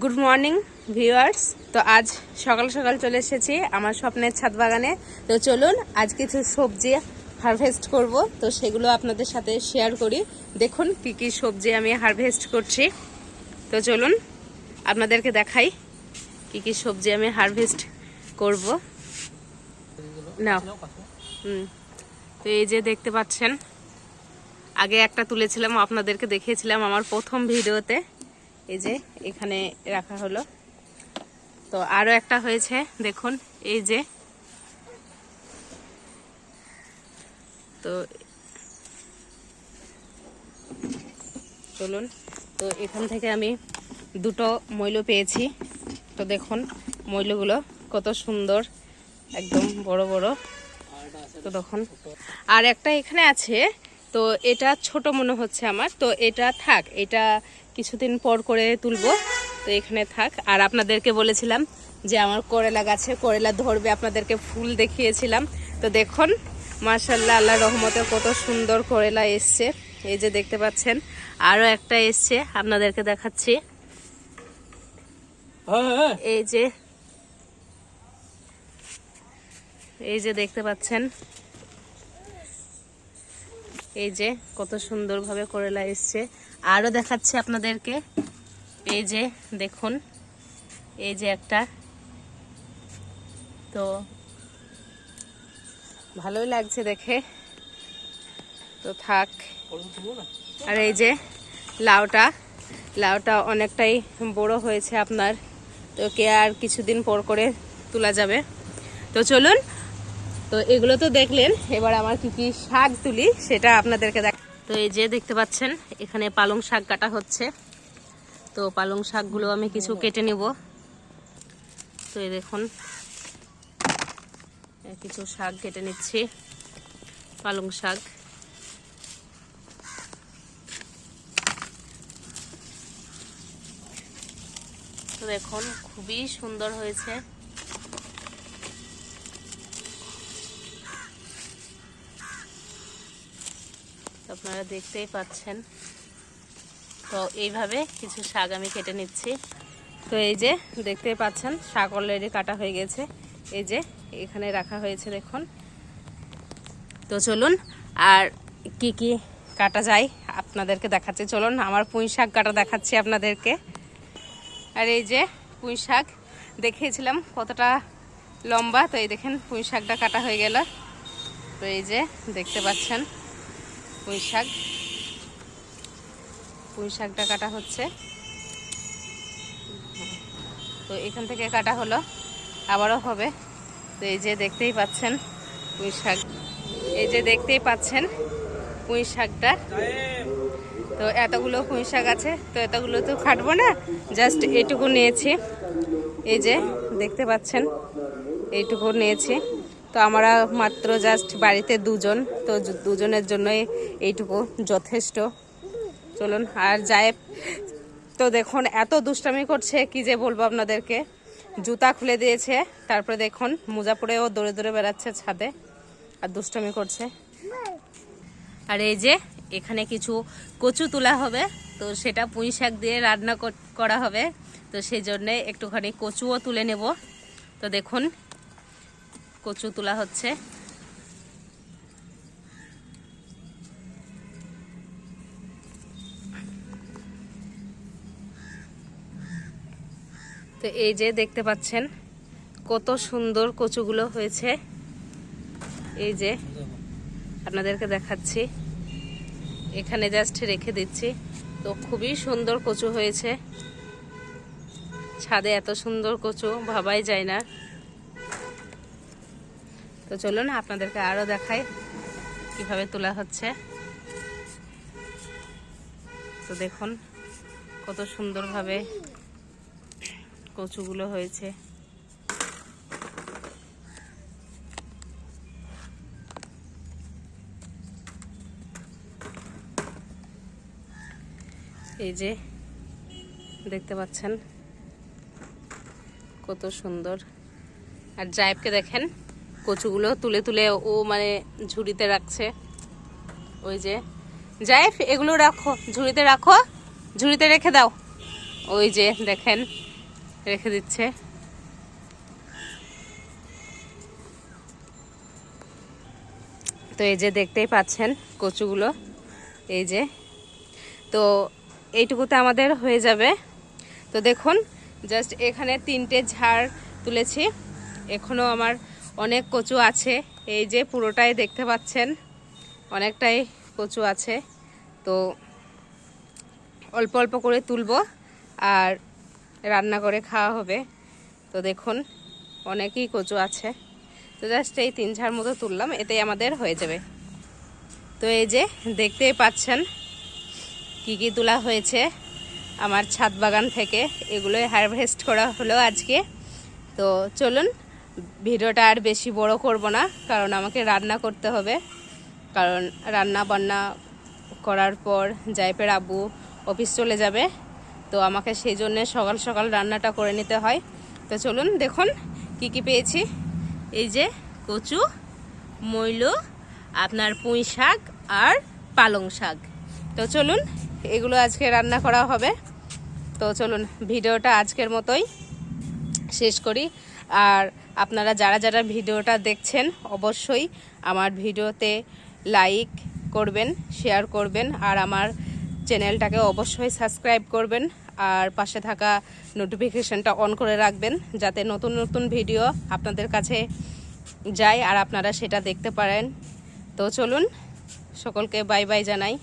Good morning viewers তো আজ সকাল সকাল চলে এসেছি আমার স্বপ্নের ছাদ বাগানে। তো চলুন, আজ কিছু সবজি হারভেস্ট করব। তো সেগুলো আপনাদের সাথে শেয়ার করি। দেখুন, কি কি সবজি আমি হারভেস্ট করছি। তো চলুন, আপনাদেরকে দেখাই কি কি সবজি আমি হারভেস্ট করব। না হুম। তো এই যে দেখতে পাচ্ছেন, আগে একটা তুলেছিলাম, আপনাদেরকে দেখিয়েছিলাম আমার প্রথম ভিডিওতে। এই যে এখানে রাখা হলো। তো আরও একটা হয়েছে, দেখুন, এই যে। তো চলুন, তো এখান থেকে আমি দুটো মৈল পেয়েছি। তো দেখুন মৈলগুলো কত সুন্দর, একদম বড় বড়। তো দেখুন, আর একটা এখানে আছে তো এটা ছোট মনে হচ্ছে আমার। তো এটা থাক এটা কিছুদিন পর করে তুলবো। তো এখানে থাক। আর আপনাদেরকে বলেছিলাম যে আমার করেলা গাছে করেলা ধরবে আপনাদেরকে ফুল দেখিয়েছিলাম। তো দেখুন মার্শাল্লাহ আল্লাহ রহমতে কত সুন্দর করেলা এসছে। এই যে দেখতে পাচ্ছেন আরও একটা এসছে আপনাদেরকে দেখাচ্ছি। এই যে এই যে দেখতে পাচ্ছেন এই যে কত সুন্দরভাবে করেলা এসছে। আরও দেখাচ্ছে আপনাদেরকে। এই যে দেখুন, এই যে একটা। তো ভালোই লাগছে দেখে। তো থাক। আর এই যে লাউটা লাউটা অনেকটাই বড় হয়েছে আপনার। তো কে আর কিছুদিন পর করে তোলা যাবে। তো চলুন তো এগুলো তো দেখলেন, এবার আমার কি কি শাক তুলি সেটা আপনাদেরকে দেখ তো এই যে দেখতে পাচ্ছেন, এখানে পালং শাক কাটা হচ্ছে। তো পালং শাকগুলো আমি কিছু কেটে নিব। তো এই দেখুন কিছু শাক কেটে নিচ্ছি, পালং শাক। তো দেখুন, খুবই সুন্দর হয়েছে। আপনারা দেখতেই পাচ্ছেন। তো এইভাবে কিছু শাক আমি কেটে নিচ্ছি। তো এই যে দেখতেই পাচ্ছেন, শাক অলরেডি কাটা হয়ে গেছে। এই যে এখানে রাখা হয়েছে, দেখুন। তো চলুন, আর কি কি কাটা যায় আপনাদেরকে দেখাচ্ছি। চলুন, আমার পুঁই শাক কাটা দেখাচ্ছি আপনাদেরকে। আর এই যে পুঁই শাক, দেখিয়েছিলাম কতটা লম্বা। তো এই দেখেন, পুঁই শাকটা কাটা হয়ে গেল। তো এই যে দেখতে পাচ্ছেন। পুঁই শাক। পুঁই শাকটা কাটা হচ্ছে। তো এখান থেকে কাটা হলো। আবারও হবে। তো এই যে দেখতেই পাচ্ছেন পুঁই শাক। এই যে দেখতেই পাচ্ছেন পুঁই শাকটা। তো এতগুলো পুঁই শাক আছে। তো এতগুলো তো খাটবো না। জাস্ট এইটুকু নিয়েছি। এই যে দেখতে পাচ্ছেন, এইটুকু নিয়েছি। তো আমরা মাত্র জাস্ট বাড়িতে দুজন, তো দুজনের জন্যই এইটুকু যথেষ্ট। চলুন, আর যায় তো দেখুন, এত দুষ্টামি করছে, কি যে বলব আপনাদেরকে। জুতা খুলে দিয়েছে, তারপরে দেখুন মোজা পরেও দৌড়ে দৌড়ে বেড়াচ্ছে ছাদে, আর দুষ্টামি করছে। আর এই যে, এখানে কিছু কচু তোলা হবে, তো সেটা পুঁই শাক দিয়ে রান্না করা হবে, তো সেই জন্যে একটুখানি কচুও তুলে নেব। তো দেখুন কচু তোলা হচ্ছে। তো এই যে দেখতে পাচ্ছেন কত সুন্দর কচুগুলো হয়েছে। এই যে আপনাদেরকে দেখাচ্ছি। এখানে জাস্ট রেখে দিচ্ছি। তো খুবই সুন্দর কচু হয়েছে। ছাদে এত সুন্দর কচু ভাবাই যায় না। তো চলুন আপনাদেরকে আরও দেখাই কীভাবে তোলা হচ্ছে। তো দেখুন কত সুন্দরভাবে কচুগুলো হয়েছে। এই যে দেখতে পাচ্ছেন কত সুন্দর। আর জায়েবকে দেখেন। কচুগুলো তুলে তুলে ও মানে ঝুড়িতে রাখছে। ওই যে। জায়েব এগুলো রাখো, ঝুড়িতে রাখো, ঝুড়িতে রেখে দাও। ওই যে, দেখেন, রেখে দিচ্ছে। তো এই যে দেখতেই পাচ্ছেন কচুগুলো, এই যে। তো এইটুকুতে আমাদের হয়ে যাবে। তো দেখুন, জাস্ট এখানে তিনটে ঝাড় তুলেছি। এখনও আমার অনেক কচু আছে। এই যে পুরোটাই দেখতে পাচ্ছেন, অনেকটাই কচু আছে। তো অল্প অল্প করে তুলবো আর রান্না করে খাওয়া হবে। তো দেখুন, অনেকই কচু আছে। তো জাস্ট এই তিন ঝাড় মতো তুললাম, এতেই আমাদের হয়ে যাবে। তো এই যে দেখতেই পাচ্ছেন কি কি তোলা হয়েছে আমার ছাদ বাগান থেকে। এগুলোই হারভেস্ট করা হলো আজকে। তো চলুন ভিডিওটা আর বেশি বড় করব না, কারণ আমাকে রান্না করতে হবে। কারণ রান্না বান্না করার পর জাইপের আব্বু অফিস চলে যাবে, তো আমাকে সেই জন্য সকাল সকাল রান্নাটা করে নিতে হয়। তো চলুন দেখুন কি কি পেয়েছি। এই যে কচু মইল আপনার পুঁই শাক আর পালং শাক। তো চলুন এগুলো আজকে রান্না করা হবে। তো চলুন ভিডিওটা আজকের মতোই শেষ করি। আর আপনারা যারা যারা ভিডিওটা দেখছেন, অবশ্যই আমার ভিডিওতে লাইক করবেন শেয়ার করবেন, আর আমার চ্যানেলটাকে অবশ্যই সাবস্ক্রাইব করবেন, আর পাশে থাকা নোটিফিকেশানটা অন করে রাখবেন, যাতে নতুন নতুন ভিডিও আপনাদের কাছে যায় আর আপনারা সেটা দেখতে পারেন। তো চলুন, সকলকে বাই বাই জানাই।